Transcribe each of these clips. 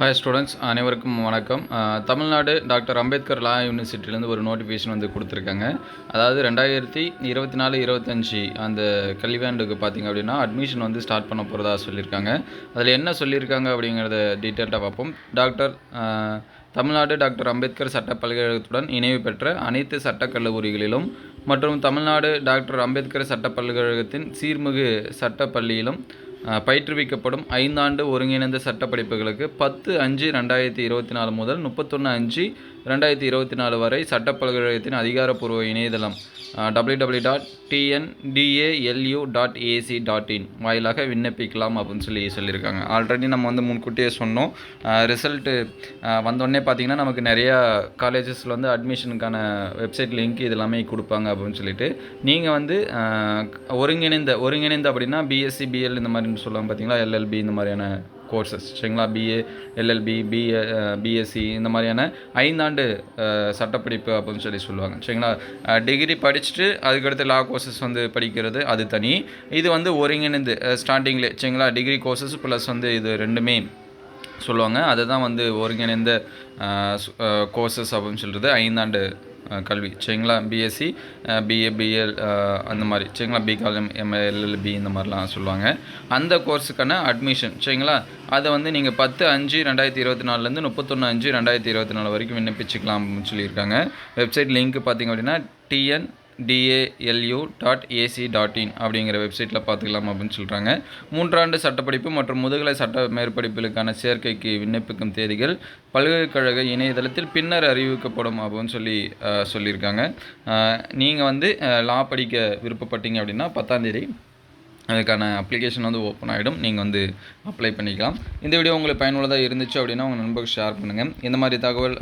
Hi students அனைவருக்கும் வணக்கம். Tamil Nadu doctor Ambedkar law யூனிவர்சிட்டிலேருந்து ஒரு நோட்டிஃபிகேஷன் வந்து கொடுத்துருக்காங்க. அதாவது ரெண்டாயிரத்தி இருபத்தி நாலு இருபத்தஞ்சி அந்த கல்வியாண்டுக்கு பார்த்தீங்க அப்படின்னா அட்மிஷன் வந்து ஸ்டார்ட் பண்ண போகிறதா சொல்லியிருக்காங்க. அதில் என்ன சொல்லியிருக்காங்க அப்படிங்கிறத டீட்டெயில்டாக பார்ப்போம். டாக்டர் தமிழ்நாடு டாக்டர் அம்பேத்கர் சட்ட பல்கலைக்கழகத்துடன் இணைவு பெற்ற அனைத்து சட்டக் கல்லூரிகளிலும் மற்றும் தமிழ்நாடு டாக்டர் அம்பேத்கர் சட்ட பல்கலைக்கழகத்தின் சீர்மிகு சட்ட பள்ளியிலும் பயிற்றுவிக்கப்படும் ஐந்தாண்டு ஒருங்கிணைந்த சட்ட படிப்புகளுக்கு பத்து அஞ்சு ரெண்டாயிரத்தி இருபத்தி நாலு முதல் முப்பத்தொன்று அஞ்சு ரெண்டாயிரத்தி இருபத்தி நாலு வரை சட்ட பல்கலைக்கழகத்தின் அதிகாரப்பூர்வ இணையதளம் W W dot TNDALU dot AC dot in வாயிலாக விண்ணப்பிக்கலாம் அப்படின்னு சொல்லி சொல்லியிருக்காங்க. ஆல்ரெடி நம்ம வந்து முன்கூட்டியே சொன்னோம். ரிசல்ட்டு வந்தோடனே பார்த்தீங்கன்னா நமக்கு நிறையா காலேஜஸில் வந்து அட்மிஷனுக்கான வெப்சைட் லிங்க் இது எல்லாமே கொடுப்பாங்க அப்படின்னு சொல்லிட்டு. நீங்கள் வந்து ஒருங்கிணைந்த ஒருங்கிணைந்த அப்படின்னா பிஎஸ்சி பிஎல் இந்த மாதிரி சொல்லுவாங்க பார்த்தீங்களா? எல்எல்பி இந்த மாதிரியான கோர்சஸ் சரிங்களா? பிஏ எல்எல்பி பிஏ பிஎஸ்சி இந்த மாதிரியான ஐந்தாண்டு சட்டப்படிப்பு அப்படின்னு சொல்லி சொல்லுவாங்க சரிங்களா? டிகிரி படிச்சுட்டு அதுக்கடுத்து லா கோர்சஸ் வந்து படிக்கிறது அது தனி. இது வந்து ஒருங்கிணைந்து ஸ்டார்டிங்லே சரிங்களா? டிகிரி கோர்சஸ் ப்ளஸ் வந்து இது ரெண்டுமே சொல்லுவாங்க. அதுதான் வந்து ஒருங்கிணைந்த கோர்சஸ் அப்படின்னு சொல்கிறது ஐந்தாண்டு கல்வி. சரிங்களா? பிஎஸ்சி பிஏ பிஎல் அந்த மாதிரி. சரிங்களா? பிகாலம் எம்எல்எல்பி இந்த மாதிரிலாம் சொல்லுவாங்க. அந்த கோர்ஸுக்கான அட்மிஷன் சரிங்களா? அதை வந்து நீங்கள் பத்து அஞ்சு ரெண்டாயிரத்தி இருபத்தி நாலுலேருந்து முப்பத்தொன்று அஞ்சு ரெண்டாயிரத்தி இருபத்தி நாலு வரைக்கும் விண்ணப்பிச்சுக்கலாம் அப்படின்னு சொல்லியிருக்காங்க. வெப்சைட் லிங்க் பார்த்தீங்க அப்படின்னா TN DALU dot AC dot in அப்படிங்கிற வெப்சைட்டில் பார்த்துக்கலாம் அப்படின்னு சொல்கிறாங்க மூன்றாண்டு சட்டப்படிப்பு மற்றும் முதுகலை சட்ட மேற்படிப்புகளுக்கான சேர்க்கைக்கு விண்ணப்பிக்கும் தேதிகள் பல்கலைக்கழக இணையதளத்தில் பின்னர் அறிவிக்கப்படும் அப்படின்னு சொல்லி சொல்லியிருக்காங்க. நீங்கள் வந்து லா படிக்க விருப்பப்பட்டீங்க அப்படின்னா பத்தாந்தேதி அதுக்கான அப்ளிகேஷன் வந்து ஓப்பன் ஆகிடும் நீங்கள் வந்து அப்ளை பண்ணிக்கலாம். இந்த வீடியோ உங்களுக்கு பயனுள்ளதாக இருந்துச்சு அப்படின்னா உங்கள் நண்பர்கள் ஷேர் பண்ணுங்கள் இந்த மாதிரி தகவல்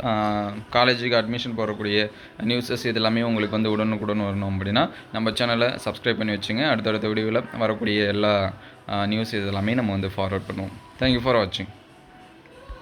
காலேஜுக்கு அட்மிஷன் போடக்கூடிய நியூஸஸ் இது எல்லாமே உங்களுக்கு வந்து உடனுக்குடன் வரணும் அப்படின்னா நம்ம சேனலை சப்ஸ்கிரைப் பண்ணி வச்சுங்க. அடுத்தடுத்த வீடியோவில் வரக்கூடிய எல்லா நியூஸ் இது எல்லாமே நம்ம வந்து ஃபார்வர்ட் பண்ணுவோம். தேங்க்யூ ஃபார் வாட்சிங்